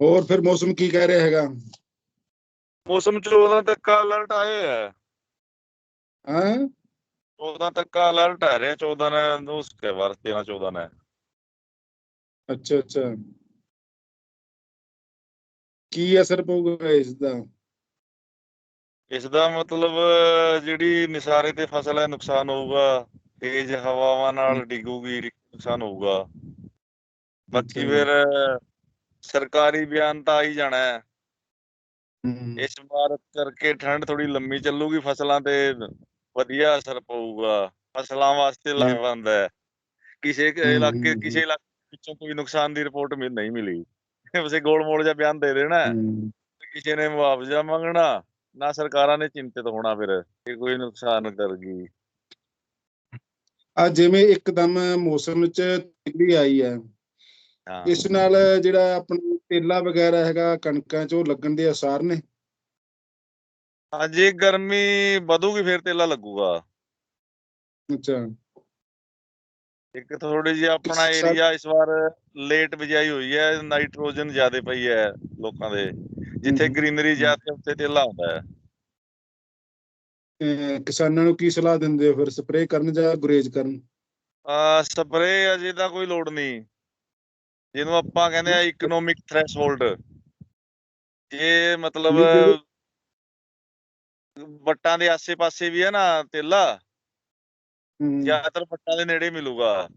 ਹੋਰ ਫਿਰ ਮੌਸਮ ਕੀ ਕਹਿ ਰਿਹਾ ਹੈਗਾ? ਮੌਸਮ 14 ਤੱਕ ਅਲਰਟ ਆਏ ਹੈ ਹਾਂ? 14 ਤੱਕ ਅਲਰਟ ਆ ਰਿਹਾ 14 ਨੇ ਉਸਕੇ ਬਾਅਦ 13 14 ਨੇ। ਅੱਛਾ ਅੱਛਾ। ਕੀ ਅਸਰ ਪਊਗਾ ਇਸ ਦਾ ਇਸ ਦਾ ਮਤਲਬ ਜਿਹੜੀ ਨਿਸਾਰੇ ਤੇ ਫਸਲ ਹੈ ਨੁਕਸਾਨ ਹੋਊਗਾ। ਤੇਜ਼ ਹਵਾਵਾਂ ਨਾਲ ਡਿੱਗੂਗੀ ਨੁਕਸਾਨ ਹੋਊਗਾ। ਬਾਕੀ। ਫਿਰ ਸਰਕਾਰੀ ਬਿਆਨ ਤਾਂ ਆ ਹੀ ਜਾਣਾ ਹੈ। ਇਸ ਵਾਰ ਕਰਕੇ ਠੰਡ ਥੋੜੀ ਲੰਮੀ ਚੱਲੂਗੀ ਫਸਲਾਂ ਤੇ ਵਧੀਆ ਅਸਰ ਪਊਗਾ। ਫਸਲਾਂ ਵਾਸਤੇ ਲਾਹੇਵੰਦ ਹੈ। ਕਿਸੇ ਇਲਾਕੇ ਕਿਸੇ ਇਲਾਕੇ ਵਿੱਚੋਂ ਕੋਈ ਨੁਕਸਾਨ ਦੀ ਰਿਪੋਰਟ ਮਿਲ ਨਹੀਂ ਮਿਲੀ। ਉਸੇ ਗੋਲ ਮੋਲ ਜਿਹਾ ਬਿਆਨ ਦੇ ਦੇਣਾ ਕਿਸੇ ਨੇ ਮੁਆਵਜ਼ਾ ਮੰਗਣਾ ਨਾ ਸਰਕਾਰਾਂ ਨੇ ਚਿੰਤਿਤ ਹੋਣਾ ਫਿਰ ਕਿ ਕੋਈ ਨੁਕਸਾਨ ਕਰ ਗਈ ਆ ਜਿਵੇਂ ਇੱਕਦਮ ਮੌਸਮ ਚ ਤਬਦੀਲੀ ਆਈ ਹਾਂ। ਇਸ ਨਾਲ ਜਿਹੜਾ ਆਪਣਾ ਤੇਲਾ ਵਗੈਰਾ ਹੈਗਾ ਕਣਕਾਂ ਚ ਉਹ ਲੱਗਣ ਦੇ ਆਸਾਰ ਨੇ? ਹਾਂ, ਜੇ ਗਰਮੀ ਵਧੂਗੀ ਫਿਰ ਤੇਲਾ ਲੱਗੂਗਾ। ਅੱਛਾ। ਇੱਕ ਥੋੜੀ ਜਿਹੀ ਆਪਣਾ ਏਰੀਆ ਇਸ ਵਾਰ ਲੇਟ ਬਿਜਾਈ ਹੋਈ ਹੈ ਨਾਈਟ੍ਰੋਜਨ ਜ਼ਿਆਦਾ ਪਈ ਹੈ ਲੋਕਾਂ ਦੇ ਜਿੱਥੇ ਗ੍ਰੀਨਰੀ ਜ਼ਿਆਦਾ ਉੱਥੇ ਤੇਲਾ ਹੁੰਦਾ ਹੈ। ਕਿਸਾਨਾਂ ਨੂੰ ਕੀ ਸਲਾਹ ਦਿੰਦੇ ਹੋ? ਫਿਰ ਸਪਰੇਅ ਕਰਨ ਜਾਂ ਗੁਰੇਜ ਕਰਨ? ਆ ਸਪਰੇ ਅਜੇ ਤਾਂ ਕੋਈ ਲੋੜ ਨਹੀਂ। ਜਿਹਨੂੰ ਆਪਾਂ ਕਹਿੰਦੇ ਆ ਇਕਨੋਮਿਕ ਥ੍ਰੈਸ਼ਹੋਲਡ ਇਹ ਮਤਲਬ ਵੱਟਾਂ ਦੇ ਆਸੇ-ਪਾਸੇ ਵੀ ਹੈ ਨਾ ਤੇਲਾ ਜ਼ਿਆਦਾਤਰ ਵੱਟਾਂ ਦੇ ਨੇੜੇ ਮਿਲੂਗਾ।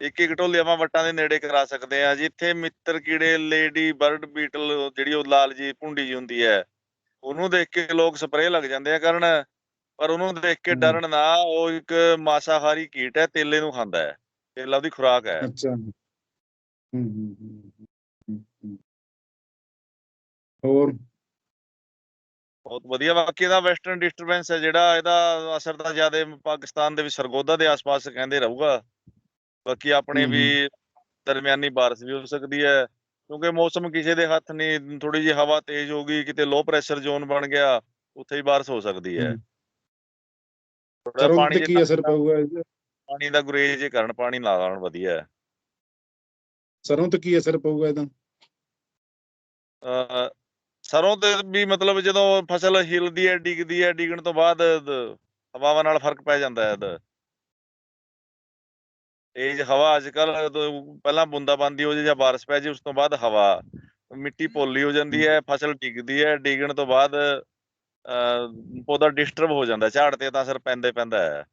ਇੱਕ ਇੱਕ ਢੋਲੇ ਆਪਾਂ ਵੱਟਾਂ ਦੇ ਨੇੜੇ ਕਰਾ ਸਕਦੇ ਆ। ਜਿੱਥੇ ਮਿੱਤਰ ਕੀੜੇ ਲੇਡੀ ਬਰਡ ਬੀਟਲ ਜਿਹੜੀ ਉਹ ਲਾਲ ਜੀ ਭੁੰਡੀ ਜੀ ਹੁੰਦੀ ਹੈ ਉਹਨੂੰ ਦੇਖ ਕੇ ਲੋਕ ਸਪਰੇਅ ਲੱਗ ਜਾਂਦੇ ਆ ਕਰਨ ਪਰ ਉਹਨੂੰ ਦੇਖ ਕੇ। ਡਰਨ ਨਾ ਉਹ ਇੱਕ ਮਾਸਾਹਾਰੀ ਕੀਟ ਹੈ ਤੇਲੇ ਨੂੰ ਖਾਂਦਾ ਹੈ। ਤੇਲਾ ਉਹਦੀ ਖੁਰਾਕ ਹੈ। ਅੱਛਾ। ਹਮ, ਹਮ, ਹਮ, ਹਮ, ਹਮ। ਹੋਰ ਬਹੁਤ ਵਧੀਆ ਬਾਕੀ ਇਹਦਾ ਵੈਸਟਰਨ ਡਿਸਟਰਬੈਂਸ ਹੈ ਜਿਹੜਾ ਇਹਦਾ ਅਸਰ ਤਾਂ ਜ਼ਿਆਦਾ ਪਾਕਿਸਤਾਨ ਦੇ ਵਿੱਚ ਸਰਗੋਦਾ ਦੇ ਆਸ-ਪਾਸ ਕਹਿੰਦੇ ਰਹੂਗਾ ਬਾਕੀ ਆਪਣੇ ਹਮ, ਵੀ ਦਰਮਿਆਨੀ ਬਾਰਿਸ਼ ਵੀ ਹੋ ਸਕਦੀ ਹੈ ਕਿਉਂਕਿ ਮੌਸਮ ਕਿਸੇ ਦੇ ਹੱਥ ਨਹੀਂ ਥੋੜੀ ਜਿਹੀ ਹਵਾ ਤੇਜ਼ ਹੋ ਗਈ ਕਿਤੇ ਲੋ ਪ੍ਰੈਸ਼ਰ ਜ਼ੋਨ ਬਣ ਗਿਆ ਉੱਥੇ ਹੀ ਬਾਰਿਸ਼ ਹੋ ਸਕਦੀ ਹੈ ਹਮ। ਥੋੜਾ ਸਰੋਂ ਪਾਣੀ ਤੇ ਜੇ ਕੀ ਅਸਰ ਪਊਗਾ ਇਹਦਾ? ਪਾਣੀ ਦਾ ਗੁਰੇਜ ਜੇ ਕਰਨ ਪਾਣੀ ਨਾ ਲਾਉਣ ਵਧੀਆ ਹੈ ਸਰੋਂ ਤੇ ਕੀ ਅਸਰ ਪਊਗਾ ਇਹਦਾ? ਸਰੋਂ ਤੇ ਵੀ ਮਤਲਬ ਜਦੋਂ ਫਸਲ ਹਿਲਦੀ ਹੈ ਡਿੱਗਦੀ ਹੈ ਡਿੱਗਣ ਤੋਂ ਬਾਅਦ ਹਵਾਵਾਂ ਨਾਲ ਫ਼ਰਕ ਪੈ ਜਾਂਦਾ ਹੈ ਇਹਦਾ। ਤੇਜ਼ ਹਵਾ ਅੱਜ ਕੱਲ ਪਹਿਲਾਂ ਬੂੰਦਾਬਾਂਦੀ ਹੋ ਜੇ ਜਾਂ ਬਾਰਿਸ਼ ਪੈ ਜੇ ਉਸ ਤੋਂ ਬਾਅਦ ਹਵਾ। ਮਿੱਟੀ ਪੋਲੀ ਹੋ ਜਾਂਦੀ ਹੈ ਫਸਲ ਡਿੱਗਦੀ ਹੈ ਡਿੱਗਣ ਤੋਂ ਬਾਅਦ ਪੌਦਾ ਡਿਸਟਰਬ ਹੋ ਜਾਂਦਾ ਝਾੜ ਤੇ ਤਾਂ ਅਸਰ ਪੈਂਦਾ ਹੀ। ਪੈਂਦਾ ਹੈ।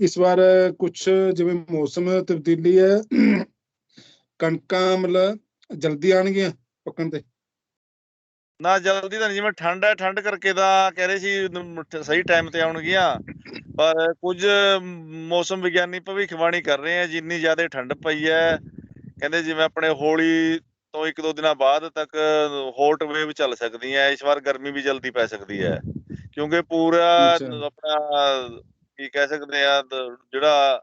ਇਸ ਵਾਰ ਕੁਝ ਜਿਵੇਂ ਮੌਸਮ ਤਬਦੀਲੀ ਹੈ ਕਣਕਾਂ ਮਤਲਬ ਜਲਦੀ ਆਣਗੀਆਂ ਪੱਕਣ ਤੇ ਨਾ ਜਲਦੀ ਤਾਂ ਨਹੀਂ ਜਿਵੇਂ ਠੰਡ ਹੈ ਠੰਡ ਕਰਕੇ ਤਾਂ ਕਹਿ ਰਹੇ ਸੀ ਸਹੀ ਟਾਈਮ ਤੇ ਆਉਣਗੀਆਂ ਪਰ ਕੁਝ ਮੌਸਮ ਵਿਗਿਆਨੀ ਭਵਿੱਖਬਾਣੀ ਕਰ ਰਹੇ ਆ ਜਿੰਨੀ ਜ਼ਿਆਦਾ ਠੰਡ ਪਈ ਹੈ ਕਹਿੰਦੇ ਜਿਵੇਂ ਆਪਣੇ ਹੋਲੀ ਤੋਂ ਇੱਕ ਦੋ ਦਿਨਾਂ ਬਾਅਦ ਤੱਕ ਹੌਟ ਵੇਵ ਚੱਲ ਸਕਦੀ ਹੈ ਇਸ ਵਾਰ ਗਰਮੀ ਵੀ ਜਲਦੀ ਪੈ ਸਕਦੀ ਹੈ ਕਿਉਂਕਿ ਪੂਰਾ। ਆਪਣਾ ਕੀ ਕਹਿ ਸਕਦੇ ਆ ਜਿਹੜਾ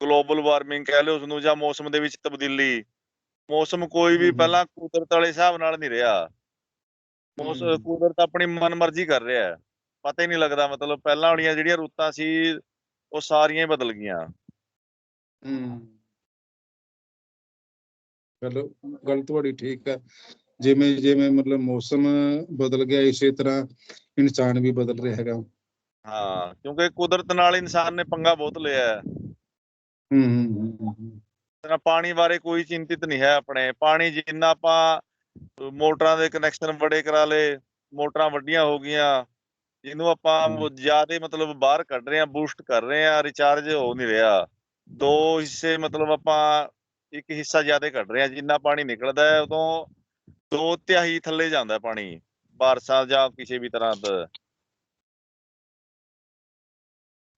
ਗਲੋਬਲ ਵਾਰਮਿੰਗ ਕਹਿ ਲਓ ਉਸਨੂੰ ਜਾਂ ਮੌਸਮ ਦੇ ਵਿੱਚ ਤਬਦੀਲੀ। ਮੌਸਮ ਕੋਈ ਵੀ। ਪਹਿਲਾਂ ਕੁਦਰਤ ਵਾਲੇ ਹਿਸਾਬ ਨਾਲ ਨਹੀਂ ਰਿਹਾ। ਹਮ। ਕੁਦਰਤ ਆਪਣੀ ਮਨਮਰਜ਼ੀ ਕਰ ਰਿਹਾ ਹੈ। ਪਤਾ ਹੀ ਨਹੀਂ ਲੱਗਦਾ ਮਤਲਬ ਪਹਿਲਾਂ ਵਾਲੀਆਂ ਜਿਹੜੀਆਂ ਰੁੱਤਾਂ ਸੀ ਉਹ ਸਾਰੀਆਂ ਹੀ ਬਦਲ ਗਈਆਂ। ਹਮ ਚਲੋ ਗੱਲ ਤੁਹਾਡੀ ਠੀਕ ਹੈ ਜਿਵੇਂ ਜਿਵੇਂ ਮਤਲਬ ਮੌਸਮ ਬਦਲ ਗਿਆ ਇਸੇ ਤਰ੍ਹਾਂ ਇਨਸਾਨ ਵੀ ਬਦਲ ਰਿਹਾ ਹੈਗਾ। ਹਾਂ ਕਿਉਂਕਿ ਕੁਦਰਤ ਨਾਲ ਇਨਸਾਨ ਨੇ ਪੰਗਾ ਬਹੁਤ ਲਿਆ ਹੈ। ਹਮ, ਨਾ ਪਾਣੀ ਬਾਰੇ ਕੋਈ ਚਿੰਤਿਤ ਨਹੀਂ ਹੈ ਆਪਣੇ। ਪਾਣੀ ਜਿੰਨਾ ਆਪਾਂ ਮੋਟਰਾਂ ਦੇ ਕਨੈਕਸ਼ਨ ਬੜੇ ਕਰਾ ਲਏ ਮੋਟਰਾਂ ਵੱਡੀਆਂ ਹੋ ਗਈਆਂ ਜਿਹਨੂੰ ਆਪਾਂ। ਜ਼ਿਆਦਾ ਮਤਲਬ ਬਾਹਰ ਕੱਢ ਰਹੇ ਆ ਬੂਸਟ ਕਰ ਰਹੇ ਆ ਰਿਚਾਰਜ ਹੋ ਨਹੀਂ ਰਿਹਾ। ਦੋ ਹਿੱਸੇ ਮਤਲਬ ਆਪਾਂ ਇੱਕ ਹਿੱਸਾ ਜ਼ਿਆਦਾ ਕੱਢ ਰਹੇ ਆ ਜਿੰਨਾ ਪਾਣੀ ਨਿਕਲਦਾ ਹੈ ਉਦੋਂ ਦੋ ਤਿਹਾਈ ਥੱਲੇ ਜਾਂਦਾ ਹੈ ਪਾਣੀ ਬਾਰਸ਼ਾਂ ਜਾਂ ਕਿਸੇ ਵੀ ਤਰ੍ਹਾਂ ਦਾ।